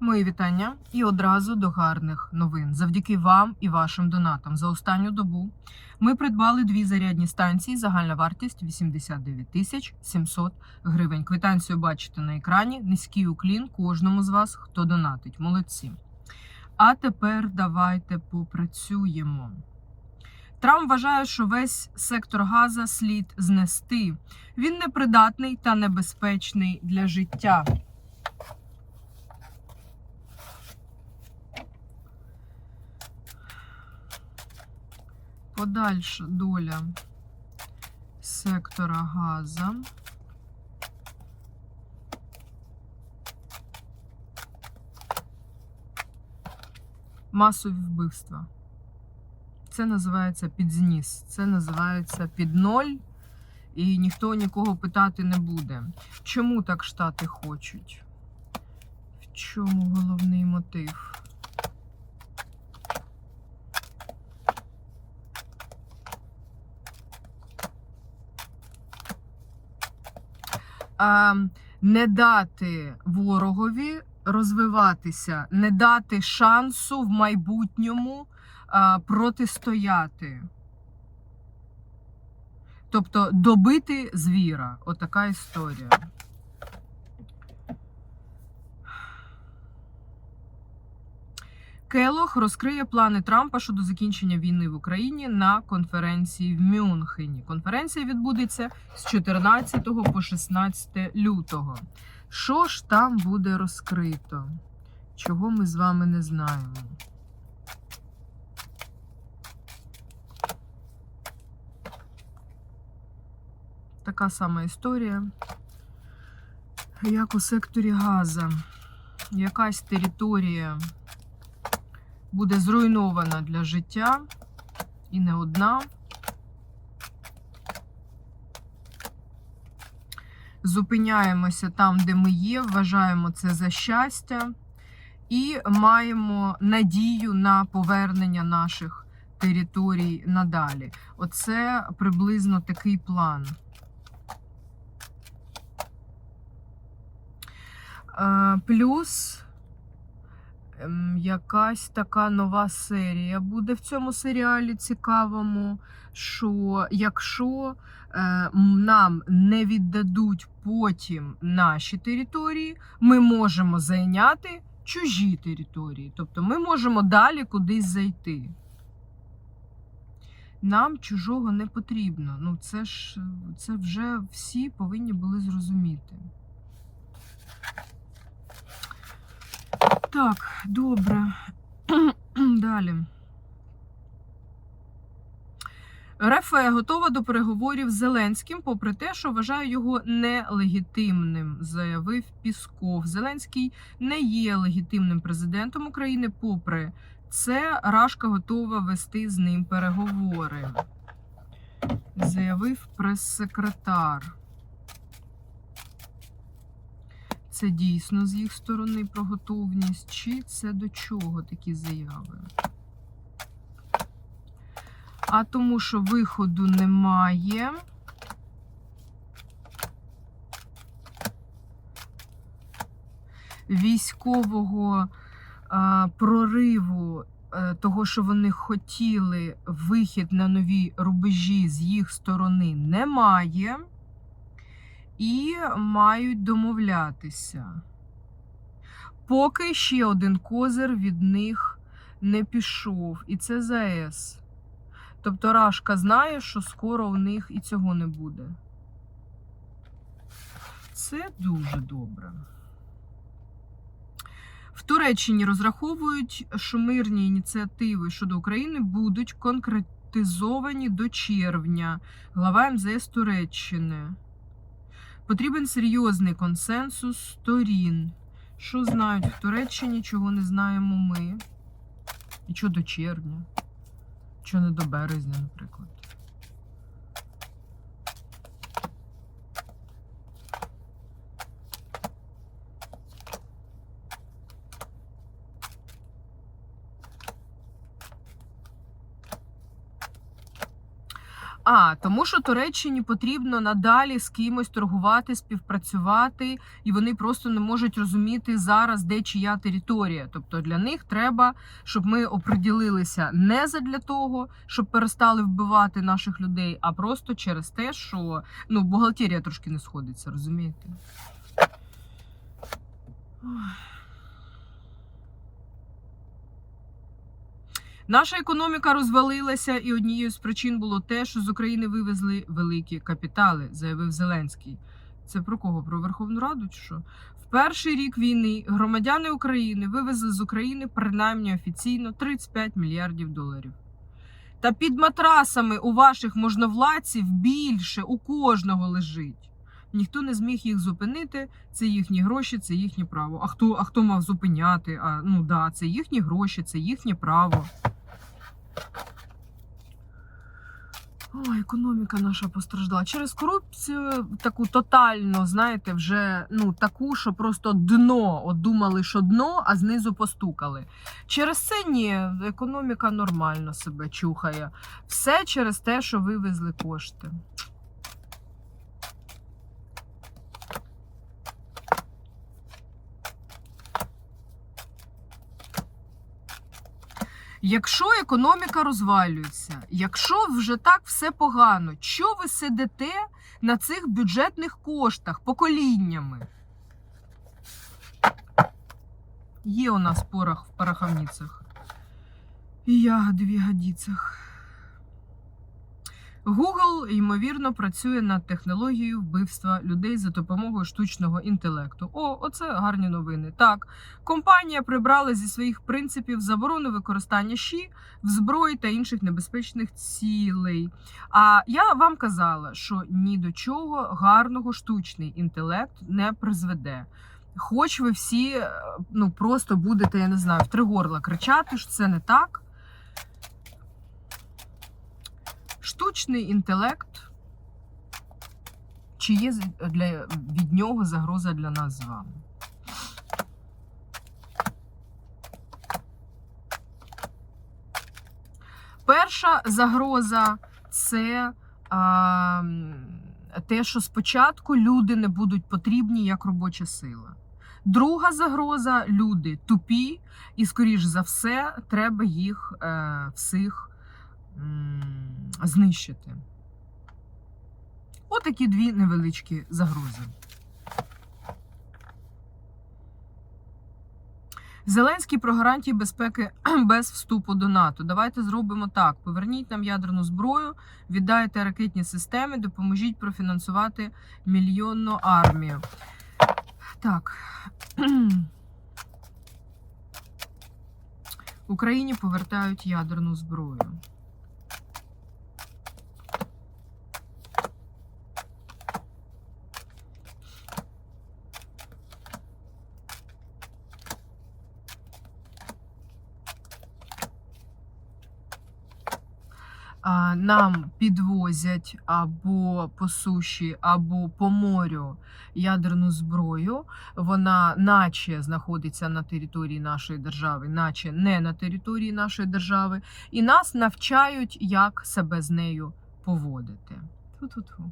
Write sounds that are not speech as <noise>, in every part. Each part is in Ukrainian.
Мої вітання і одразу до гарних новин. Завдяки вам і вашим донатам за останню добу ми придбали дві зарядні станції. Загальна вартість 89 тисяч 700 гривень. Квитанцію бачите на екрані. Низький уклін кожному з вас, хто донатить. Молодці. А тепер давайте попрацюємо. Трамп вважає, що весь сектор Газа слід знести. Він непридатний та небезпечний для життя. Подальша доля сектора Газа. Масові вбивства. Це називається підзніс. Це називається під ноль, і ніхто нікого питати не буде. Чому так штати хочуть? В чому головний мотив? Не дати ворогові розвиватися, не дати шансу в майбутньому протистояти. Тобто добити звіра. Отака історія. Келох розкриє плани Трампа щодо закінчення війни в Україні на конференції в Мюнхені. Конференція відбудеться з 14 по 16 лютого. Що ж там буде розкрито? Чого ми з вами не знаємо? Така сама історія, як у секторі Газа. Якась територія буде зруйнована для життя і не одна. Зупиняємося там, де ми є, вважаємо це за щастя, і маємо надію на повернення наших територій надалі. Оце приблизно такий план. Е, Плюс якась така нова серія буде в цьому серіалі цікавому. Що якщо е, нам не віддадуть потім наші території, ми можемо зайняти чужі території. Тобто ми можемо далі кудись зайти. Нам чужого не потрібно. Ну, це ж це вже всі повинні були зрозуміти. Так, добре. <clears throat> Далі. РФ готова до переговорів з Зеленським, попри те, що вважає його нелегітимним, заявив Пісков. Зеленський не є легітимним президентом України. Попри це, Рашка готова вести з ним переговори, заявив прес-секретар. Це дійсно з їх сторони про готовність, чи це до чого такі заяви? А тому, що виходу немає. Військового а, прориву е, того, що вони хотіли вихід на нові рубежі з їх сторони, немає і мають домовлятися. Поки ще один козир від них не пішов, і це ЗАЕС. Тобто Рашка знає, що скоро у них і цього не буде. Це дуже добре. В Туреччині розраховують, що мирні ініціативи щодо України будуть конкретизовані до червня. Глава МЗС Туреччини. Потрібен серйозний консенсус сторін. Що знають в Туреччині, чого не знаємо ми. І що до червня, що не до березня, наприклад. А, тому що Туреччині потрібно надалі з кимось торгувати, співпрацювати, і вони просто не можуть розуміти зараз, де чия територія. Тобто для них треба, щоб ми оприділилися не задля того, щоб перестали вбивати наших людей, а просто через те, що ну, бухгалтерія трошки не сходиться, розумієте? Ой. Наша економіка розвалилася, і однією з причин було те, що з України вивезли великі капітали, заявив Зеленський. Це про кого? Про Верховну Раду чи що? В перший рік війни громадяни України вивезли з України принаймні офіційно 35 мільярдів доларів. Та під матрасами у ваших можновладців більше у кожного лежить. Ніхто не зміг їх зупинити. Це їхні гроші, це їхнє право. А хто, а хто мав зупиняти? А, ну да, це їхні гроші, це їхнє право. О, економіка наша постраждала. Через корупцію таку тотальну, знаєте, вже ну таку, що просто дно. От думали, що дно, а знизу постукали. Через це ні, економіка нормально себе чухає. Все через те, що вивезли кошти. Якщо економіка розвалюється, якщо вже так все погано, що ви сидите на цих бюджетних коштах поколіннями? Є у нас порох в пороховницях. І я дві ягодицях. Google, ймовірно, працює над технологією вбивства людей за допомогою штучного інтелекту. О, оце гарні новини. Так, компанія прибрала зі своїх принципів заборону використання ЩІ в зброї та інших небезпечних цілей. А я вам казала, що ні до чого гарного штучний інтелект не призведе. Хоч ви всі е, ну просто будете, я не знаю, в три горла кричати, що це не так. Штучний інтелект. Чи є для, від нього загроза для нас з вами? Перша загроза це а, те, що спочатку люди не будуть потрібні як робоча сила. Друга загроза люди тупі, і, скоріш за все, треба їх е, всіх знищити. Отакі дві невеличкі загрози. Зеленський про гарантії безпеки без вступу до НАТО. Давайте зробимо так: поверніть нам ядерну зброю, віддайте ракетні системи, допоможіть профінансувати мільйонну армію. Так. Україні повертають ядерну зброю. а, нам підвозять або по суші, або по морю ядерну зброю. Вона наче знаходиться на території нашої держави, наче не на території нашої держави, і нас навчають, як себе з нею поводити. Ту-ту-ту.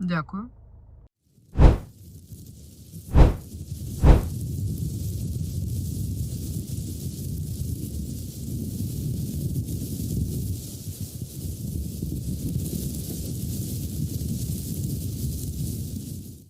Дякую.